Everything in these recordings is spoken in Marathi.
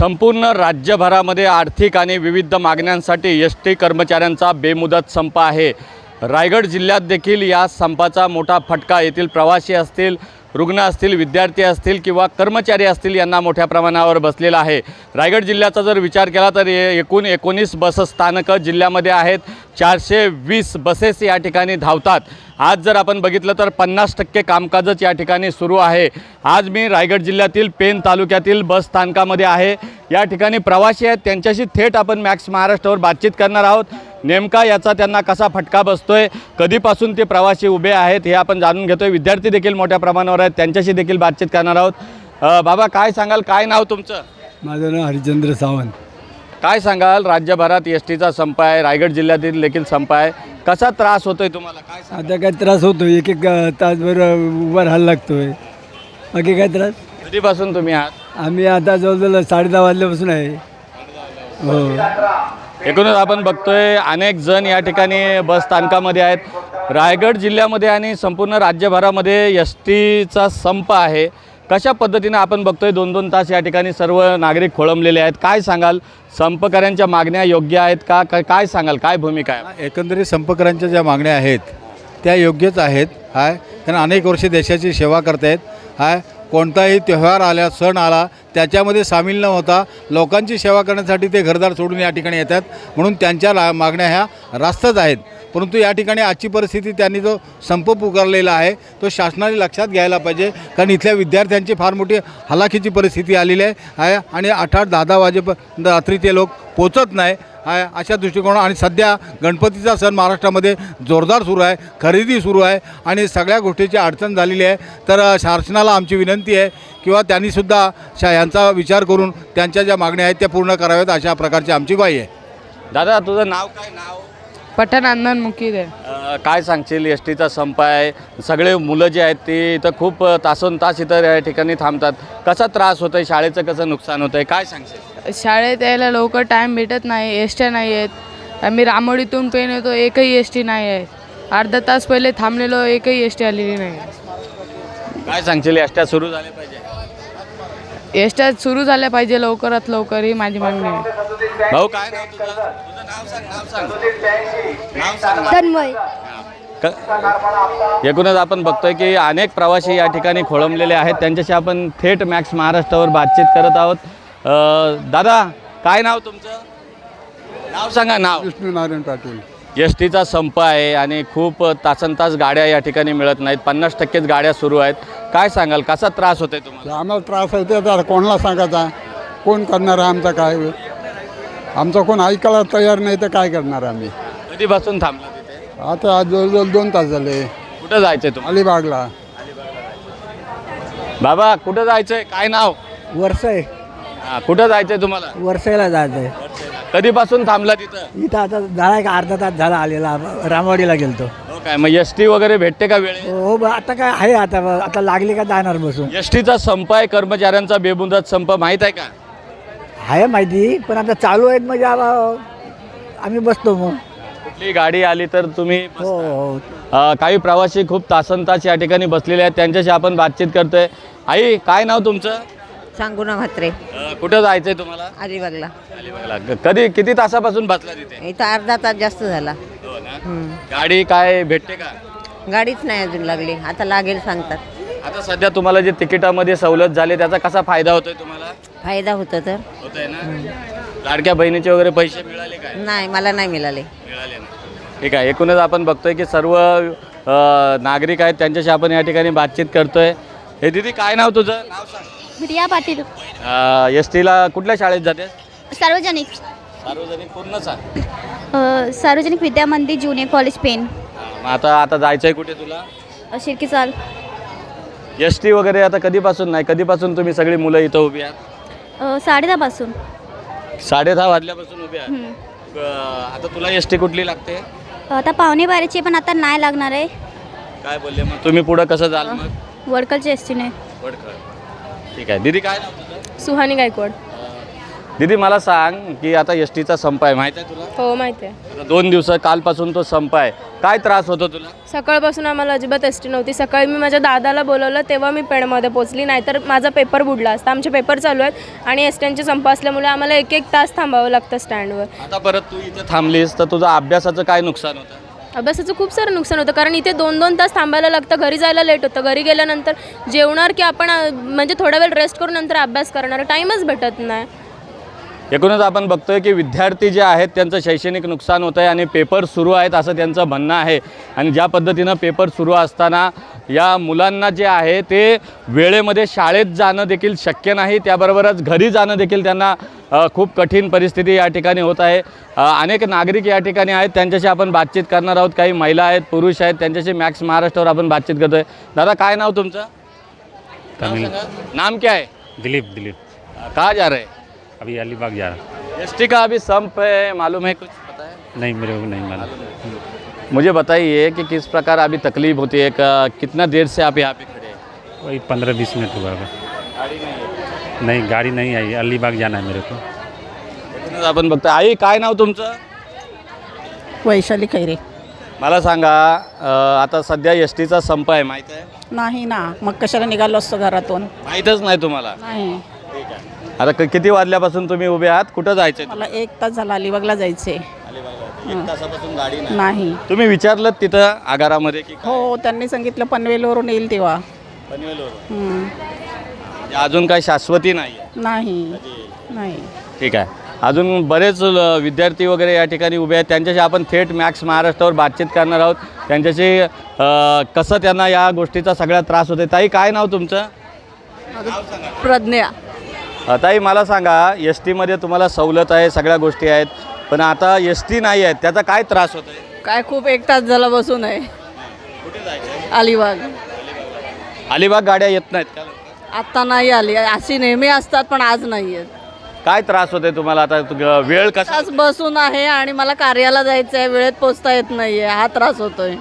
संपूर्ण राज्यभरामध्ये आर्थिक आणि विविध मागण्यांसाठी एस टी कर्मचाऱ्यांचा बेमुदत संप आहे. रायगड जिल्ह्यात देखील या संपाचा मोठा फटका येथील प्रवासी असतील. रुग्ण असतील विद्यार्थी असतील किंवा कर्मचारी असतील यांना मोठ्या प्रमाणावर बसलेला आहे. रायगड जिल्ह्याचा जर विचार केला तर ए- एकूण एकोणीस बसस्थानकं जिल्ह्यामध्ये आहेत. चारशे वीस बसेस या ठिकाणी धावतात. आज जर आपण बघितलं तर पन्नास टक्के कामकाजच या ठिकाणी सुरू आहे. आज मी रायगड जिल्ह्यातील पेन तालुक्यातील बस स्थानकामध्ये आहे. या ठिकाणी प्रवासी आहेत. त्यांच्याशी थेट आपण मॅक्स महाराष्ट्रावर बातचीत करणार आहोत. नेमका याचा त्यांना कसा फटका बसतोय कधीपासून ते प्रवासी उभे आहेत हे आपण जाणून घेतोय. विद्यार्थी देखील मोठ्या प्रमाणावर आहेत त्यांच्याशी देखील बातचीत करणार आहोत. बाबा काय सांगाल? काय नाव तुमचं? माझं नाव हरिचंद्र सावंत. काय सांगाल? राज्यभरात एस टीचा संप आहे रायगड जिल्ह्यातील देखील संप आहे. कसा त्रास होतोय तुम्हाला? काय? आता काय त्रास होतो एक एक तासभर उभा राहायला लागतोय. बाकी काय त्रास? कधीपासून तुम्ही आहात? आम्ही आता जवळजवळ साडे दहा वाजल्यापासून आहे. एकूणच आपण बघतोय अनेक जण या ठिकाणी बस स्थानकामध्ये आहेत. रायगड जिल्ह्यामध्ये आणि संपूर्ण राज्यभरामध्ये एस टीचा संप आहे. कशा पद्धतीने आपण बघतोय दोन दोन तास या ठिकाणी सर्व नागरिक खोळंबलेले आहेत. काय सांगाल? संपकऱ्यांच्या मागण्या योग्य आहेत का? का- काय सांगाल? काय भूमिका आहे? एकंदरीत संपकरांच्या ज्या मागण्या आहेत त्या योग्यच आहेत. हाय त्यांना अनेक वर्षे देशाची सेवा करतायत. हाय कोणताही त्यौहार आला सण आला त्याच्यामध्ये सामील न होता लोकांची सेवा करण्यासाठी ते घरदार सोडून या ठिकाणी येतात. म्हणून त्यांच्या ला मागण्या ह्या रास्तच आहेत. परंतु या ठिकाणी आजची परिस्थिती त्यांनी जो संप पुकारलेला आहे तो शासनाने लक्षात घ्यायला पाहिजे. कारण इथल्या विद्यार्थ्यांची फार मोठी हलाखीची परिस्थिती आलेली आहे. आणि आठ आठ दहा दहा वाजेप रात्री ते लोक पोचत नाही. आहे अशा दृष्टिकोन आणि सध्या गणपतीचा सण महाराष्ट्रामध्ये जोरदार सुरू आहे खरेदी सुरू आहे आणि सगळ्या गोष्टीची अडचण झालेली आहे. तर शासनाला आमची विनंती आहे किंवा त्यांनीसुद्धा शा यांचा विचार करून त्यांच्या ज्या मागण्या आहेत त्या पूर्ण कराव्यात अशा प्रकारची आमची ग्वाही आहे. दादा तुझं नाव काय? नाव? पठाण अंदन मुकीद आहे अ, काय सांगशील? एस टीचा संप आहे. सगळे मुलं जे आहेत ते इथं खूप तासन तास इथं या ठिकाणी थांबतात. कसा त्रास होतोय? शाळेचं कसं नुकसान होतंय? काय सांगशील? शाळेत यायला लवकर टाईम भेटत नाही एस टी नाही आहेत. आम्ही रामोडीतून पेन येतो एकही एस टी नाही आहे. अर्धा तास पहिले थांबलेलो एकही एस टी आलेली नाही. काय सांगशील? एस ट्या सुरू झाल्या पाहिजे. एस ट्या सुरू झाल्या पाहिजे लवकरात लवकर ही माझी मागणी आहे. भाऊ काय नाव तुझं? तुझं नाव सांग नाव सांग. नाव सांग ना. तन्मय. क- एकूणच आपण बघतोय की अनेक प्रवासी या ठिकाणी खोळंबलेले आहेत. त्यांच्याशी आपण थेट मॅक्स महाराष्ट्रावर बातचीत करत आहोत. अ, दादा काय नाव तुमचं? नाव सांगा नाव. विष्णू नारायण पाटील. एस टीचा संप आहे आणि खूप तासन तास गाड्या या ठिकाणी मिळत नाहीत. पन्नास टक्केच गाड्या सुरू आहेत. काय सांगाल? कसा त्रास होतोय तुम्हाला? आम्हाला त्रास आहे ते आता कोणाला सांगायचा? कोण करणार आहे आमचा काय? आमचं कोण ऐकायला तयार नाही तर काय करणार आम्ही? कधीपासून थांबला तिथे? आता आज जवळजवळ दोन तास झाले. कुठं जायचंय तुम्हाला? अलिबागला. बाबा कुठं जायचंय? काय नाव? वर्षाय हा, कुठं जायचंय तुम्हाला? वर्षाला जायचं आहे कधीपासून थांबला तिथं? इथं आता झाला एक अर्धा तास झाला आलेला. रामवाडीला गेलतो. हो काय मग एस टी वगैरे भेटते का वेळे हो ब- आता काय आहे आता आता लागली का जाणार बसून. एस टीचा संप आहे कर्मचाऱ्यांचा बेमुदत संप माहीत आहे का? आहे माहिती पण आता चालू आहेत म्हणजे आबा- आम्ही बसतो मग. कुठली गाडी आली तर तुम्ही हो. हो. अ, काही प्रवासी खूप तासन तास या ठिकाणी बसलेले आहेत त्यांच्याशी आपण बातचीत करतोय. आई काय नाव तुमचं? सांगू ना म्हात्रे. अ, कुठं जायचंय तुम्हाला? अलिबागला. अलिबागला. क- कधी किती तासापासून बसला तिथे? इथं अर्धा तास जास्त झाला. हो ना. गाडी काय भेटते का? गाडीच नाही अजून लागली. आता लागेल सांगतात. आता सध्या तुम्हाला जे तिकिटामध्ये सवलत झाली त्याचा कसा फायदा होतोय तुम्हाला? फायदा होतो तर. होतोय ना? लाडक्या बहिणीचे वगैरे पैसे मिळाले काय? नाही मला नाही मिळाले. मिळाले ना ठीक आहे एकूणच आपण बघतोय की सर्व अ, नागरिक आहेत त्यांच्याशी आपण या ठिकाणी बातचीत करतोय. हे दिदी काय नाव तुझं? नाव सांग. प्रिया पाटील. एस टीला कुठल्या शाळेत जाते? सार्वजनिक. सार्वजनिक पूर्ण सांग अ, सार्वजनिक विद्या मंदिर ज्युनियर कॉलेज पेन मग आता आता जायचंय कुठे तुला? अ, शिर्की चाल एस टी वगैरे आता कधीपासून नाही? कधीपासून तुम्ही सगळी मुलं इथं उभी आहात? अ, साडेदहापासून. साडे दहा वाजल्यापासून उभी आहात? हं. अ, आता तुला एस टी कुठली लागते? आता पावणे बाराची पण आता नाही लागणार आहे. काय बोलले मग? तुम्ही पुढं कसं जाल मग? वडकलच्या एस टीने. वडखळ ठीक आहे. दीदी काय नाव तुझं? सुहानी गायकवाड. दीदी मला सांग की आता एस टीचा संप आहे माहीत आहे तुला? हो माहिती आहे. आता दोन दिवस कालपासून तो संप आहे. काय त्रास होतो तुला? सकाळपासून आम्हाला अजिबात एस टी नव्हती. सकाळी मी माझ्या दादाला बोलवलं तेव्हा मी पेणमध्ये पोचली नाहीतर माझा पेपर बुडला असता. आमचे पेपर चालू आहेत आणि एस टीचे संप असल्यामुळे आम्हाला एक एक तास थांबावं लागतं स्टँडवर. आता परत तू इथे थांबलीस तर तुझं अभ्यासाचं काय नुकसान होतं? अभ्यासाचं खूप सारं नुकसान होतं. कारण इथे दोन दोन तास थांबायला लागतं घरी जायला लेट होतं. घरी गेल्यानंतर जेवणार की आपण म्हणजे थोडा वेळ रेस्ट करून नंतर अभ्यास करणार. टाईमच भेटत नाही. एकूणच आपण बघतोय की विद्यार्थी जे आहेत त्यांचं शैक्षणिक नुकसान होतं आहे आणि पेपर सुरू आहेत असं त्यांचं म्हणणं आहे. आणि ज्या पद्धतीनं पेपर सुरू असताना या मुलांना जे आहे ते वेळेमध्ये शाळेत जाणं देखील शक्य नाही. त्याबरोबरच घरी जाणं देखील त्यांना खूप कठीण परिस्थिती या ठिकाणी होत आहे. अनेक नागरिक या ठिकाणी आहेत त्यांच्याशी आपण बातचीत करणार आहोत. काही महिला आहेत पुरुष आहेत त्यांच्याशी मॅक्स महाराष्ट्रावर आपण बातचीत करतोय. दादा काय नाव तुमचं. नाम क्या है? दिलीप दिलीप. कहाँ जा रहे? हैं अभी अलीबाग जा रहा एस का अभी संप है मालूम है कुछ? पता है? नहीं मेरे को नहीं मालूम. मुझे बताइए कि किस प्रकार अभी तकलीफ होती है? क- कितना देर से आप यहाँ पे खड़े हैं? वही पंद्रह बीस मिनट हुआ होगा। नहीं गाड़ी नहीं आई। अलीबाग जाना है मेरे को। आपण बघतो आई काय नाव तुमचं? वैशाली खैरे। मला सांगा अ, आता सध्या एस टीचा संप आहे माहीत आहे? नाही ना. मग कशाला निघालो असतो घरातून? माहीतच नाही तुम्हाला? नाही. आता क- किती वाजल्यापासून तुम्ही उभे आहात? कुठं जायचं मला एक तास झाला अलिबागला जायचे एक तासापासून गाडी नाही. नाही. तुम्ही विचारलं तिथं आगारामध्ये की हो त्यांनी सांगितलं पनवेलवरून येईल तेव्हा. पनवेलवरून. म्हणजे अजून काही शाश्वती नाही. आहे नाही. नाही ठीक आहे. अजून बरेच ल- विद्यार्थी वगैरे या ठिकाणी उभे आहेत. त्यांच्याशी आपण थेट मॅक्स महाराष्ट्रावर बातचीत करणार आहोत. त्यांच्याशी अ, कसं त्यांना या गोष्टीचा सगळ्यात त्रास होते ताई काय नाव तुमचं? प्रज्ञा. अ, ताई मला सांगा एस टीमध्ये तुम्हाला सवलत आहे सगळ्या गोष्टी आहेत. पण आता एस टी नाही आहेत त्याचा काय त्रास होत आहे काय खूप एक तास झाला बसून आहे. अलिबाग. अलिबाग गाड्या येत नाहीत का? आत्ता नाही आली. अशी नेहमी असतात पण आज नाही आहेत काय त्रास होते तुम्हाला? आता तु- वेळ कसा? तास बसून आहे आणि मला कार्याला जायचं आहे वेळेत पोचता येत नाही आहे हा त्रास होतोय.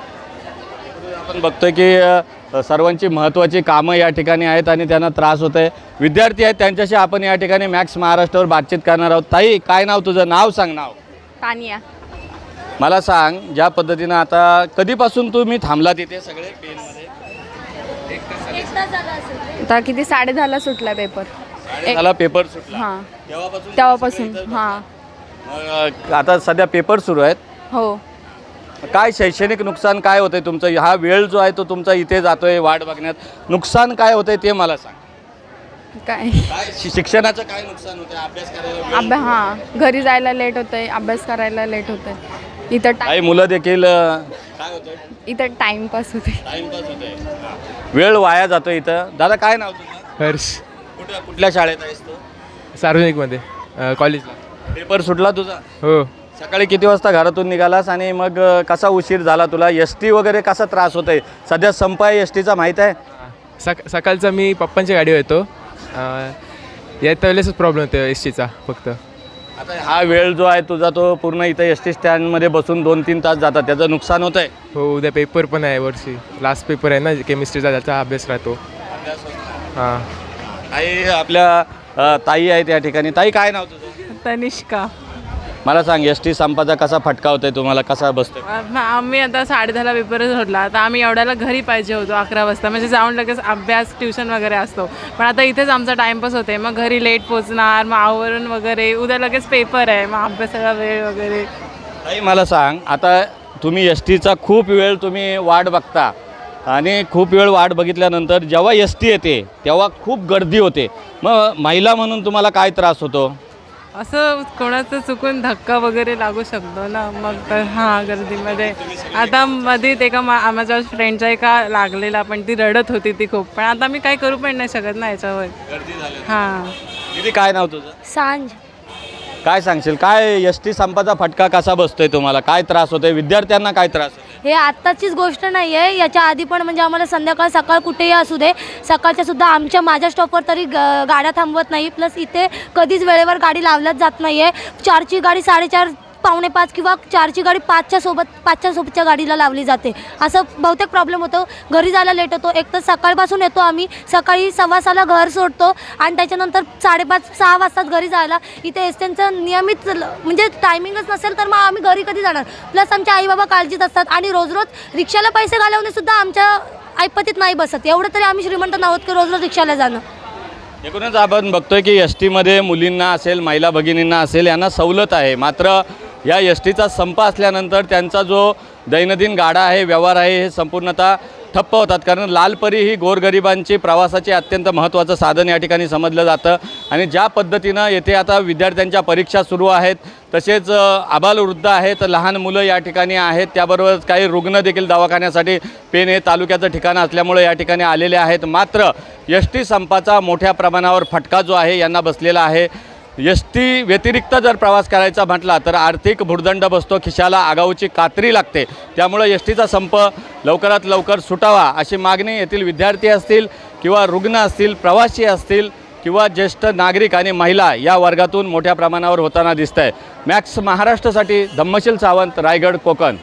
आपण बघतोय की सर्वांची महत्त्वाची कामं या ठिकाणी आहेत आणि त्यांना त्रास होत आहे विद्यार्थी आहेत त्यांच्याशी आपण या ठिकाणी मॅक्स महाराष्ट्रावर बातचीत करणार आहोत. ताई काय नाव तुझं? नाव सांग नाव. तानिया. मला सांग ज्या पद्धतीनं आता कधीपासून तुम्ही थांबला तिथे सगळे पेनमध्ये? आता किती साडे दहाला सुटला पेपर. मला पेपर सुटला? हां. तेव्हापासून तेव्हापासून हां. मग, आता सध्या पेपर सुरू आहेत. हो. काय शैक्षणिक नुकसान काय होतंय तुमचं? हा वेळ जो आहे तो तुमचा इथे जातोय वाट बघण्यात. नुकसान काय होतंय ते मला सांग. काय? काय शि- शिक्षणाचं काय नुकसान होतंय? अभ्यास करायला वेळ अभ्यास हां. घरी जायला लेट होतंय अभ्यास करायला लेट होतंय. इथं टाइम काही मुलं देखील अ, काय होतंय? इथं टाइमपास होते टाइमपास वेळ वाया जातो इथं. दादा काय नाव तुझं? हर्ष. कुठं कुठल्या शाळेत आहेस तू? सार्वजनिकमध्ये अ, कॉलेजला. पेपर सुटला तुझा? हो. सकाळी किती वाजता घरातून निघालास आणि मग कसा उशीर झाला तुला? एस टी वगैरे कसा त्रास होत आहे सध्या संप आहे एस टीचा माहीत आहे? सक सकाळचा मी पप्पांच्या गाडीवर येतो. अ, येत्या वेळेसच प्रॉब्लेम होतो एस टीचा फक्त. आता हा वेळ जो आहे तुझा तो पूर्ण इथं एस टी स्टँडमध्ये बसून दोन तीन तास जातात. त्याचं नुकसान होत आहे हो उद्या पेपर पण आहे वर्षी लास्ट पेपर आहे ना केमिस्ट्रीचा त्याचा अभ्यास राहतो. हां. काही आपल्या अ, ताई आहेत या ठिकाणी. ताई काय नाव तुझं? तनिष्का. मला सांग एस टी संपाचा कसा फटका होतोय तुम्हाला कसा बसतोय? आम्ही आता साडे दहाला पेपर सोडला. आता आम्ही एवढ्याला घरी पाहिजे होतो अकरा वाजता. म्हणजे जाऊन लगेच अभ्यास ट्युशन वगैरे असतो. पण आता इथेच आमचा टाइमपास होते मग घरी लेट पोचणार मग आवरून वगैरे. उद्या लगेच पेपर आहे. मग अभ्यासाला वेळ वगैरे. ताई मला सांग आता तुम्ही एस टीचा खूप वेळ तुम्ही वाट बघता. आणि खूप वेळ वाट बघितल्यानंतर जेव्हा एस टी येते तेव्हा खूप गर्दी होते. मग महिला म्हणून तुम्हाला काय त्रास होतो? असं कोणाचं चुकून धक्का वगैरे लागू शकतो ना. मग तर हां गर्दीमध्ये. आता मध्येच एका मा माझ्या फ्रेंडच्या एका लागलेला पण ती रडत होती ती खूप. पण आता मी काही करू पण नाही शकत ना याच्यावर. हां. दीदी काय नाव तुझं? सांज. काय सांगशील? काय एस टी संपाचा फटका कसा बसतोय तुम्हाला? काय त्रास होतोय? विद्यार्थ्यांना काय त्रास होतोय? हे आत्ताचीच गोष्ट नाही आहे. याच्या आधी पण म्हणजे आम्हाला संध्याकाळ सकाळ कुठेही असू दे. सकाळच्या सुद्धा आमच्या माझ्या स्टॉपवर तरी ग गाड्या थांबवत नाही. प्लस इथे कधीच वेळेवर गाडी लावल्याच जात नाही आहे चारची गाडी साडेचार पावणे पाच किंवा चारची गाडी पाचच्या सोबत पाचच्या सोबतच्या गाडीला लावली जाते. असं बहुतेक प्रॉब्लेम होतो. घरी जायला लेट होतो. एक तर सकाळपासून येतो आम्ही. सकाळी सव्वा सहाला घर सोडतो. आणि त्याच्यानंतर साडेपाच सहा वाजताच घरी जायला. इथे एस त्यांचं नियमित ल- म्हणजे टायमिंगच नसेल तर मग आम्ही घरी कधी जाणार? प्लस आमच्या आईबाबा काळजीत असतात. आणि रोज रोज रिक्षाला पैसे घालवणेसुद्धा आमच्या ऐपतीत नाही बसत. एवढं तरी आम्ही श्रीमंत नाहोत की रोज रोज रिक्षाला जाणं. एकूणच आपण बघतोय की एस टीमध्ये मुलींना असेल महिला भगिनींना असेल यांना सवलत आहे. मात्र या एस टीचा संप असल्यानंतर त्यांचा जो दैनंदिन गाडा आहे व्यवहार आहे हे संपूर्णतः ठप्प होतात. कारण लालपरी ही गोरगरिबांची प्रवासाचे अत्यंत महत्त्वाचं साधन या ठिकाणी समजलं जातं. आणि ज्या पद्धतीनं येथे आता विद्यार्थ्यांच्या परीक्षा सुरू आहेत तसेच आबालवृद्ध आहेत लहान मुलं या ठिकाणी आहेत त्याबरोबरच काही रुग्ण देखील दवाखान्यासाठी पेन हे तालुक्याचं ठिकाण असल्यामुळे या ठिकाणी आलेले आहेत. मात्र एस टी संपाचा मोठ्या प्रमाणावर फटका जो आहे यांना बसलेला आहे. एस टी व्यतिरिक्त जर प्रवास करायचा म्हटला तर आर्थिक भुर्दंड बसतो खिशाला आगाऊची कात्री लागते. त्यामुळं एस टीचा संप लवकरात लवकर सुटावा अशी मागणी येथील विद्यार्थी असतील किंवा रुग्ण असतील प्रवासी असतील किंवा ज्येष्ठ नागरिक आणि महिला या वर्गातून मोठ्या प्रमाणावर होताना दिसत आहे मॅक्स महाराष्ट्रासाठी धम्मशील सावंत रायगड कोकण.